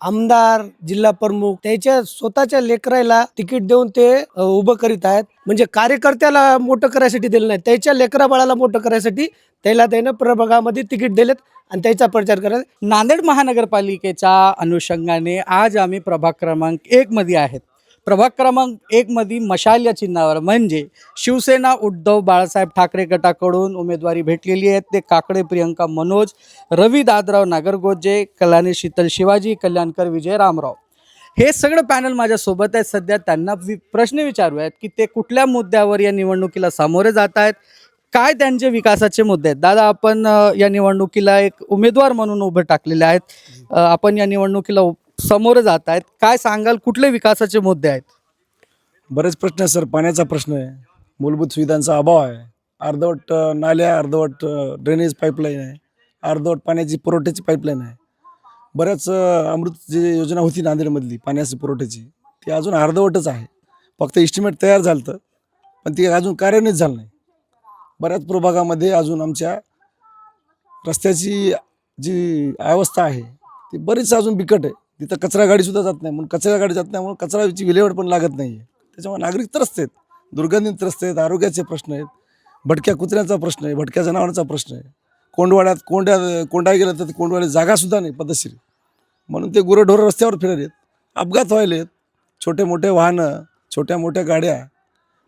आमदार जिल्हा प्रमुख त्याच्या स्वतःच्या लेकराला तिकीट देऊन ते उभं करीत आहेत. म्हणजे कार्यकर्त्याला मोठं करायसाठी दिलं नाही. त्याच्या लेकरा बाळाला मोठं करायसाठी त्याला त्यानं प्रभागामध्ये तिकीट दिलेत आणि त्याचा प्रचार करत नांदेड महानगरपालिकेच्या अनुषंगाने आज आम्ही प्रभाग क्रमांक एक मध्ये आहेत. प्रभाग क्रमांक एक मशाल या चिन्हावर. म्हणजे शिवसेना उद्धव बाळासाहेब ठाकरे गटाकडून उमेदवारी भेटलेली आहे ते काकडे प्रियंका मनोज रवी दादराव नागरगोजे कल्याणी शीतल शिवाजी कल्याणकर विजय रामराव. हे सगळं पॅनल माझ्यासोबत आहे सध्या त्यांना वि प्रश्न विचारू आहेत की ते कुठल्या मुद्द्यावर या निवडणुकीला सामोरे जात आहेत? काय त्यांचे विकासाचे मुद्दे आहेत? दादा आपण या निवडणुकीला एक उमेदवार म्हणून उभे टाकलेले आहेत. आपण या निवडणुकीला समोर जात आहेत. काय सांगाल? कुठले विकासाचे मुद्दे आहेत? बरेच प्रश्न आहे सर. पाण्याचा प्रश्न आहे. मूलभूत सुविधांचा अभाव आहे. अर्धवट अ, नाल्या अर्धवट अ, ड्रेनेज पाईपलाईन आहे. अर्धवट पाण्याची पुरवठ्याची पाईपलाईन आहे. बऱ्याच अ, अमृत जी योजना होती नांदेडमधली पाण्याची पुरवठ्याची ती अजून अर्धवटच आहे. फक्त इस्टिमेट तयार झालं होतं, पण ती अजून कार्यान्वित झालं नाही. बऱ्याच प्रभागामध्ये अजून आमच्या रस्त्याची जी अवस्था आहे ती बरीच अजून बिकट आहे. तिथं कचरा गाडीसुद्धा जात नाही. म्हणून कचरा गाडी जात नाही म्हणून कचऱ्याची विल्हेवाट पण लागत नाही आहे त्याच्यामुळे नागरिक त्रस्त आहेत. दुर्गंधीत त्रस्त आहेत आरोग्याचे प्रश्न आहेत. भटक्या कुत्र्यांचा प्रश्न आहे भटक्या जनावरांचा प्रश्न आहे. कोंडवाड्यात कोंड्या कोंडा गेलं तर कोंडवाड्यात जागासुद्धा नाही पद्धतशीर म्हणून ते गुरंढोरं रस्त्यावर फिरत अपघात व्हायलेत छोटे मोठे वाहनं छोट्या मोठ्या गाड्या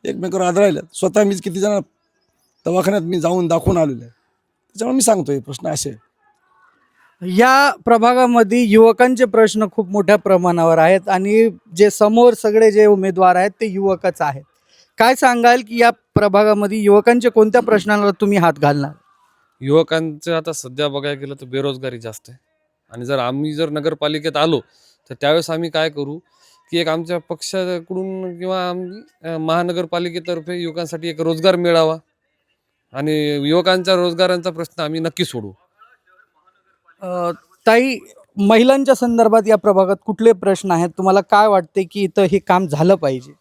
एकमेकावर आदळायल्यात स्वतः मीच किती जण दवाखान्यात मी जाऊन दाखवून आलेलो आहे. त्याच्यामुळे मी सांगतो हे प्रश्न असे या प्रभागामध्ये युवकांचे प्रश्न खूप मोठ्या प्रमाणावर आहेत आणि जे समोर सगळे जे उमेदवार आहेत ते युवकच आहेत. काय सांगाल की या प्रभागामध्ये युवकांच्या कोणत्या प्रश्नांवर तुम्ही हात घालणार? युवकांचं आता सध्या बघायला गेलं तर बेरोजगारी जास्त आहे. आणि जर आम्ही जर नगरपालिकेत आलो तर त्यावेळेस आम्ही काय करू की एक आमच्या पक्षाकडून किंवा आम्ही महानगरपालिकेतर्फे युवकांसाठी एक रोजगार मिळावा आणि युवकांच्या रोजगारांचा प्रश्न आम्ही नक्की सोडू ताई महिलांच्या संदर्भात या प्रभागात कुठले प्रश्न आहेत? तुम्हाला काय वाटते की इथं हे काम झालं पाहिजे?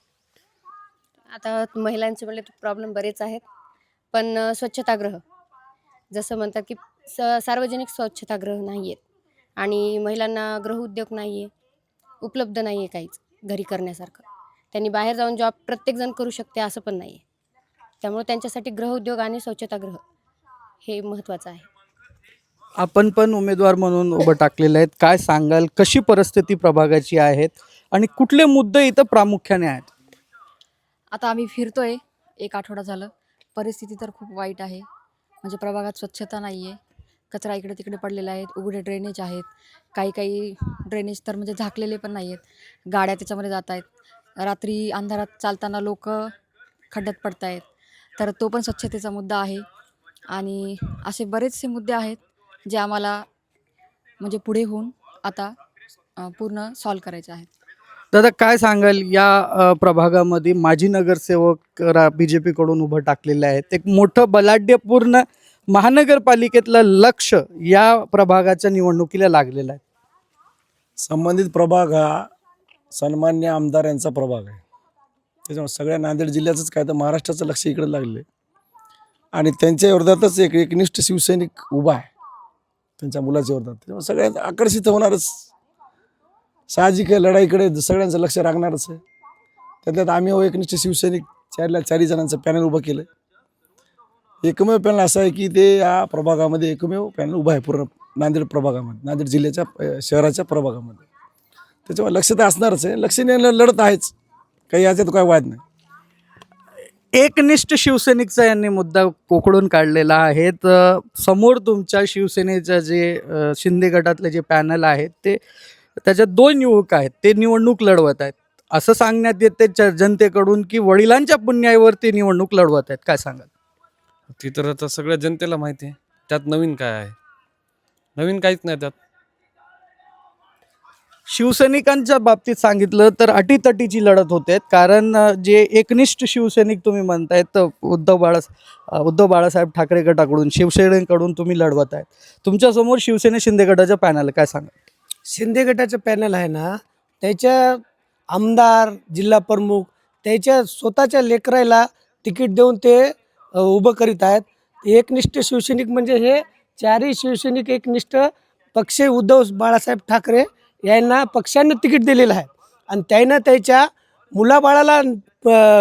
आता महिलांचे म्हणले प्रॉब्लेम बरेच आहेत पण स्वच्छतागृह. जसं म्हणतात की स सार्वजनिक स्वच्छतागृह नाही आहेत आणि महिलांना गृहउद्योग नाही आहे उपलब्ध नाही आहे काहीच घरी करण्यासारखं. त्यांनी बाहेर जाऊन जॉब प्रत्येकजण करू शकते असं पण नाही आहे त्यामुळे त्यांच्यासाठी गृहउद्योग आणि स्वच्छतागृह हे महत्त्वाचं आहे. आपण पण उमेदवार म्हणून उभं टाकलेले आहेत. काय सांगाल? कशी परिस्थिती प्रभागाची आहेत? आणि कुठले मुद्दे इथं प्रामुख्याने आहेत? आता आम्ही फिरतोय. एक आठवडा झालं. परिस्थिती तर खूप वाईट आहे. म्हणजे प्रभागात स्वच्छता नाही आहे कचरा इकडे तिकडे पडलेला आहे. उघडे ड्रेनेज आहेत. काही काही ड्रेनेज तर म्हणजे झाकलेले पण नाही आहेत गाड्या त्याच्यामध्ये जात आहेत. रात्री अंधारात चालताना लोक खड्ड्यात पडत आहेत तर तो पण स्वच्छतेचा मुद्दा आहे. आणि असे बरेचसे मुद्दे आहेत. जे आम्हाला म्हणजे पुढे होऊन आता पूर्ण सॉल्व करायचे आहेत. दादा काय सांगाल? या प्रभागामध्ये माजी नगरसेवक बी जे पीकडून उभं टाकलेले आहेत. एक मोठं बलाढ्यपूर्ण महानगरपालिकेतलं लक्ष या प्रभागाच्या निवडणुकीला लागलेलं आहे. संबंधित प्रभाग हा सन्मान्य आमदार यांचा प्रभाग आहे. त्याच्यामुळे सगळ्या नांदेड जिल्ह्याचंच काय तर महाराष्ट्राचं लक्ष इकडे लागलं आणि त्यांच्या विरोधातच एक एकनिष्ठ शिवसैनिक उभा आहे. त्यांच्या मुलाचे होतात त्याच्यामुळे सगळ्यांचं आकर्षित होणारच. साहजिक आहे लढाईकडे सगळ्यांचं लक्ष लागणारच आहे. त्यातल्यात आम्ही हो एकनिष्ठ शिवसैनिक चारला चारी जणांचं पॅनल उभं केलं एकमेव पॅनल असं आहे की ते या प्रभागामध्ये एकमेव पॅनल उभं आहे पूर्ण नांदेड प्रभागामध्ये नांदेड जिल्ह्याच्या शहराच्या प्रभागामध्ये. त्याच्यामुळे लक्ष तर असणारच आहे. लक्षणे लढत आहेच. काही याच्यात काय वाद नाही. एकनिष्ठ शिवसैनिकचा यांनी मुद्दा कोकडून काढलेला आहे. तर समोर तुमच्या शिवसेनेचं जे शिंदे गटातले जे पॅनल आहेत ते त्याच्यात दोन युवक आहेत. ते निवडणूक लढवत आहेत. असं सांगण्यात येते च- जनतेकडून की वडिलांच्या पुण्यावर ते निवडणूक लढवत आहेत. काय सांगाल? ती तर आता सगळ्या जनतेला माहिती आहे. त्यात नवीन काय आहे? नवीन काहीच नाही त्यात. शिवसैनिकांच्या बाबतीत सांगितलं तर अटीतटीची लढत होते. कारण जे एकनिष्ठ शिवसैनिक तुम्ही म्हणतायत तर उद्धव बाळा उद्धव बाळासाहेब ठाकरे गटाकडून शिवसेनेकडून तुम्ही लढवत आहेत. तुमच्यासमोर शिवसेने शिंदे गटाचं पॅनल काय सांगा शिंदे गटाचं पॅनल आहे ना त्याच्या आमदार जिल्हा प्रमुख त्याच्या स्वतःच्या लेकराला तिकीट देऊन ते उभं करीत आहेत. एकनिष्ठ शिवसैनिक म्हणजे हे चारही शिवसैनिक एकनिष्ठ पक्ष उद्धव बाळासाहेब ठाकरे यांना पक्षानं तिकीट दिलेलं आहे. आणि त्यांना त्याच्या मुलाबाळाला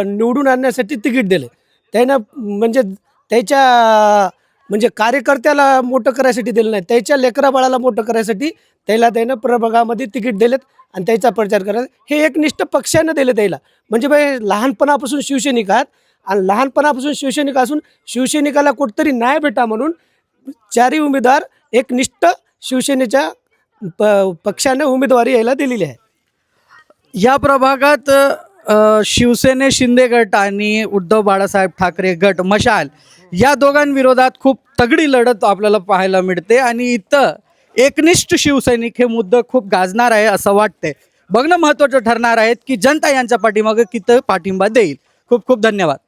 निवडून आणण्यासाठी तिकीट दिले. त्यानं म्हणजे त्याच्या म्हणजे कार्यकर्त्याला मोठं करायसाठी दिलं नाही. त्याच्या लेकरा बाळाला मोठं करायसाठी त्याला त्यानं प्रभागामध्ये तिकीट दिलेत आणि त्याचा प्रचार करायचा हे एकनिष्ठ पक्षानं दिलं त्याला. म्हणजे बाई लहानपणापासून शिवसैनिक आहात आणि लहानपणापासून शिवसैनिक असून शिवसैनिकाला कुठतरी न्याय भेटा म्हणून चारही उमेदवार एकनिष्ठ शिवसेनेच्या प पक्षाने उमेदवारी यायला दिलेली आहे. या प्रभागात अ, शिवसेने शिंदे गट आणि उद्धव बाळासाहेब ठाकरे गट मशाल या दोघांविरोधात खूप तगडी लढत आपल्याला पाहायला मिळते आणि इथं एकनिष्ठ शिवसैनिक हे मुद्दे खूप गाजणार आहे असं वाटतंय. बघणं महत्त्वाचं ठरणार आहे की जनता यांच्या पाठीमागं किती पाठिंबा देईल. खूप खूप धन्यवाद.